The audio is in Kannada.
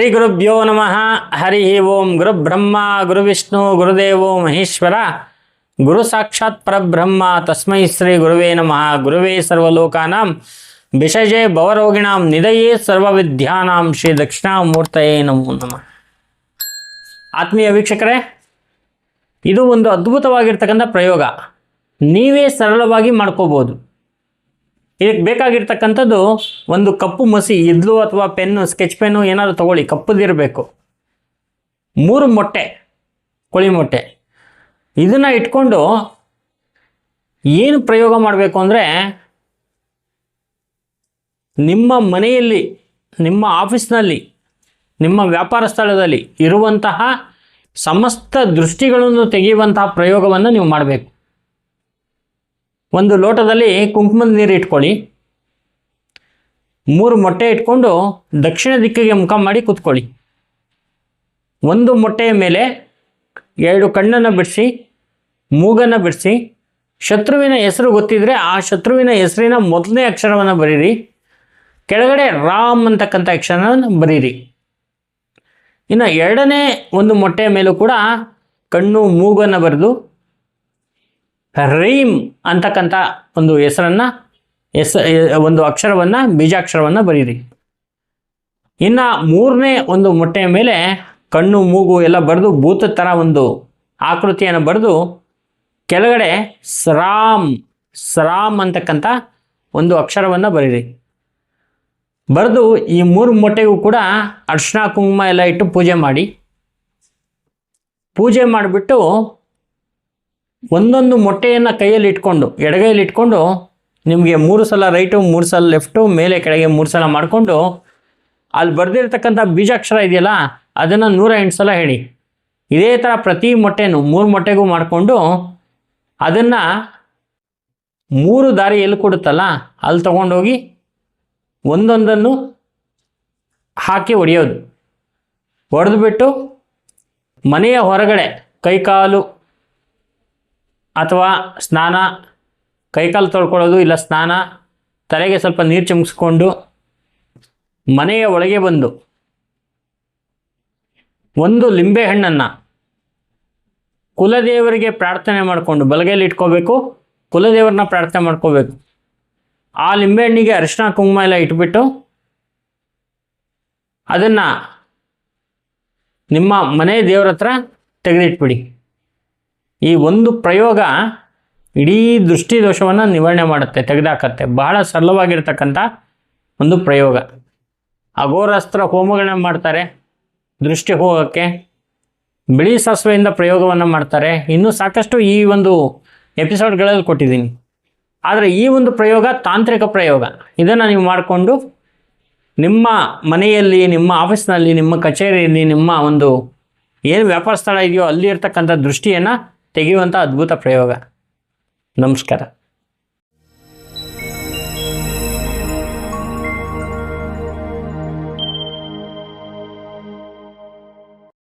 ಶ್ರೀ ಗುರುಭ್ಯೋ ನಮಃ. ಹರಿ ಓಂ ಗುರುಬ್ರಹ್ಮ ಗುರುವಿಷ್ಣು ಗುರು ವಿಷ್ಣು, ಗುರುದೇವೋ ಮಹೇಶ್ವರ. ಗುರು ಸಾಕ್ಷಾತ್ ಪರಬ್ರಹ್ಮ. ತಸ್ಮೈ ಶ್ರೀ ಗುರುವೇ ನಮಃ. ಗುರುವೇ ಸರ್ವಲೋಕಾನಾಂ. ವಿಷಜೆ ಭವರೋಗಿಣಾಂ. ನಿಧಯೇ ಸರ್ವವಿದ್ಯಾನಾಂ. ಶ್ರೀ ದಕ್ಷಿಣಾಮೂರ್ತಯೇ ನಮೋ ನಮಃ. ಆತ್ಮೀಯ ವೀಕ್ಷಕರೇ, ಇದು ಒಂದು ಅದ್ಭುತವಾಗಿರ್ತಕ್ಕಂಥ ಪ್ರಯೋಗ. ನೀವೇ ಸರಳವಾಗಿ ಮಾಡ್ಕೋಬೋದು. ಇದಕ್ಕೆ ಬೇಕಾಗಿರ್ತಕ್ಕಂಥದ್ದು ಒಂದು ಕಪ್ಪು ಮಸಿ, ಇದ್ಲು ಅಥವಾ ಪೆನ್ನು, ಸ್ಕೆಚ್ ಪೆನ್ನು ಏನಾದರೂ ತಗೊಳ್ಳಿ ಕಪ್ಪದಿರಬೇಕು ಮೂರು ಮೊಟ್ಟೆ, ಕೋಳಿ ಮೊಟ್ಟೆ. ಇದನ್ನು ಇಟ್ಕೊಂಡು ಏನು ಪ್ರಯೋಗ ಮಾಡಬೇಕು ಅಂದರೆ ನಿಮ್ಮ ಮನೆಯಲ್ಲಿ, ನಿಮ್ಮ ಆಫೀಸ್ನಲ್ಲಿ, ನಿಮ್ಮ ವ್ಯಾಪಾರ ಸ್ಥಳದಲ್ಲಿ ಇರುವಂತಹ ಸಮಸ್ತ ದೃಷ್ಟಿಗಳನ್ನು ತೆಗೆಯುವಂತಹ ಪ್ರಯೋಗವನ್ನು ನೀವು ಮಾಡಬೇಕು. ಒಂದು ಲೋಟದಲ್ಲಿ ಕುಂಕುಮದ ನೀರು ಇಟ್ಕೊಳ್ಳಿ. ಮೂರು ಮೊಟ್ಟೆ ಇಟ್ಕೊಂಡು ದಕ್ಷಿಣ ದಿಕ್ಕಿಗೆ ಮುಖ ಮಾಡಿ ಕೂತ್ಕೊಳ್ಳಿ. ಒಂದು ಮೊಟ್ಟೆಯ ಮೇಲೆ ಎರಡು ಕಣ್ಣನ್ನು ಬಿಡಿಸಿ, ಮೂಗನ್ನು ಬಿಡಿಸಿ, ಶತ್ರುವಿನ ಹೆಸರು ಗೊತ್ತಿದ್ದರೆ ಆ ಶತ್ರುವಿನ ಹೆಸರಿನ ಮೊದಲನೇ ಅಕ್ಷರವನ್ನು ಬರೀರಿ. ಕೆಳಗಡೆ ರಾಮ್ ಅಂತಕ್ಕಂಥ ಅಕ್ಷರವನ್ನು ಬರೀರಿ. ಇನ್ನು ಎರಡನೇ ಒಂದು ಮೊಟ್ಟೆಯ ಮೇಲೂ ಕೂಡ ಕಣ್ಣು, ಮೂಗನ್ನು ಬರೆದು ರೈಮ್ ಅಂತಕ್ಕಂಥ ಒಂದು ಹೆಸರನ್ನು, ಹೆಸ ಒಂದು ಅಕ್ಷರವನ್ನು, ಬೀಜಾಕ್ಷರವನ್ನ ಬರೀರಿ. ಇನ್ನು ಮೂರನೇ ಒಂದು ಮೊಟ್ಟೆಯ ಮೇಲೆ ಕಣ್ಣು, ಮೂಗು ಎಲ್ಲ ಬರೆದು ಭೂತದ ಥರ ಒಂದು ಆಕೃತಿಯನ್ನು ಬರೆದು ಕೆಳಗಡೆ ಸ್ರಾಮ್ ಸ್ರಾಮ್ ಅಂತಕ್ಕಂಥ ಒಂದು ಅಕ್ಷರವನ್ನು ಬರೀರಿ. ಬರೆದು ಈ ಮೂರು ಮೊಟ್ಟೆಗೂ ಕೂಡ ಅರ್ಶನ ಕುಂಕುಮ ಎಲ್ಲ ಇಟ್ಟು ಪೂಜೆ ಮಾಡಿ. ಪೂಜೆ ಮಾಡಿಬಿಟ್ಟು ಒಂದೊಂದು ಮೊಟ್ಟೆಯನ್ನು ಕೈಯಲ್ಲಿ ಇಟ್ಕೊಂಡು, ಎಡಗೈಯಲ್ಲಿ ಇಟ್ಕೊಂಡು, ನಿಮಗೆ ಮೂರು ಸಲ ರೈಟು, ಮೂರು ಸಲ ಲೆಫ್ಟು, ಮೇಲೆ ಕೆಳಗೆ ಮೂರು ಸಲ ಮಾಡಿಕೊಂಡು, ಅಲ್ಲಿ ಬರೆದಿರ್ತಕ್ಕಂಥ ಬೀಜಾಕ್ಷರ ಇದೆಯಲ್ಲ, ಅದನ್ನು ನೂರ ಎಂಟು ಸಲ ಹೇಳಿ ಇದೇ ಥರ ಪ್ರತಿ ಮೊಟ್ಟೆನೂ, ಮೂರು ಮೊಟ್ಟೆಗೂ ಮಾಡಿಕೊಂಡು, ಅದನ್ನು ಮೂರು ದಾರಿ ಎಲ್ಲಿ ಕೊಡುತ್ತಲ್ಲ, ಅಲ್ಲಿ ತೊಗೊಂಡೋಗಿ ಒಂದೊಂದನ್ನು ಹಾಕಿ ಹೊಡೆಯೋದು ಹೊಡೆದ್ಬಿಟ್ಟು ಮನೆಯ ಹೊರಗಡೆ ಕೈಕಾಲು ಅಥವಾ ಸ್ನಾನ, ಕೈಕಾಲು ತೊಳ್ಕೊಳ್ಳೋದು ಇಲ್ಲ ಸ್ನಾನ, ತಲೆಗೆ ಸ್ವಲ್ಪ ನೀರು ಚಿಮ್ಸ್ಕೊಂಡು ಮನೆಯ ಒಳಗೆ ಬಂದು ಒಂದು ಲಿಂಬೆಹಣ್ಣನ್ನು ಕುಲದೇವರಿಗೆ ಪ್ರಾರ್ಥನೆ ಮಾಡಿಕೊಂಡು ಬಲಗೈಲಿ ಇಟ್ಕೋಬೇಕು, ಕುಲದೇವರನ್ನ ಪ್ರಾರ್ಥನೆ ಮಾಡ್ಕೋಬೇಕು. ಆ ಲಿಂಬೆಹಣ್ಣಿಗೆ ಅರಿಶಿನ ಕುಂಕುಮ ಎಲ್ಲ ಇಟ್ಬಿಟ್ಟು ಅದನ್ನು ನಿಮ್ಮ ಮನೆ ದೇವರ ಹತ್ರ ತೆಗೆದಿಟ್ಬಿಡಿ. ಈ ಒಂದು ಪ್ರಯೋಗ ಇಡೀ ದೃಷ್ಟಿ ದೋಷವನ್ನು ನಿವಾರಣೆ ಮಾಡುತ್ತೆ, ತೆಗೆದಾಕತ್ತೆ. ಬಹಳ ಸರಳವಾಗಿರ್ತಕ್ಕಂಥ ಒಂದು ಪ್ರಯೋಗ. ಅಘೋರಾಸ್ತ್ರ ಹೋಮಗಳನ್ನ ಮಾಡ್ತಾರೆ, ದೃಷ್ಟಿ ಹೋಗೋಕ್ಕೆ ಬಿಳಿ ಸಾಸಿವೆಯಿಂದ ಪ್ರಯೋಗವನ್ನು ಮಾಡ್ತಾರೆ. ಇನ್ನೂ ಸಾಕಷ್ಟು ಈ ಒಂದು ಎಪಿಸೋಡ್ಗಳಲ್ಲಿ ಕೊಟ್ಟಿದ್ದೀನಿ. ಆದರೆ ಈ ಒಂದು ಪ್ರಯೋಗ ತಾಂತ್ರಿಕ ಪ್ರಯೋಗ. ಇದನ್ನು ನೀವು ಮಾಡಿಕೊಂಡು ನಿಮ್ಮ ಮನೆಯಲ್ಲಿ, ನಿಮ್ಮ ಆಫೀಸ್ನಲ್ಲಿ, ನಿಮ್ಮ ಕಚೇರಿಯಲ್ಲಿ, ನಿಮ್ಮ ಒಂದು ಏನು ವ್ಯಾಪಾರ ಸ್ಥಳ ಇದೆಯೋ ಅಲ್ಲಿ ಇರ್ತಕ್ಕಂಥ ದೃಷ್ಟಿಯನ್ನು ತೆಗೆಯುವಂಥ ಅದ್ಭುತ ಪ್ರಯೋಗ. ನಮಸ್ಕಾರ.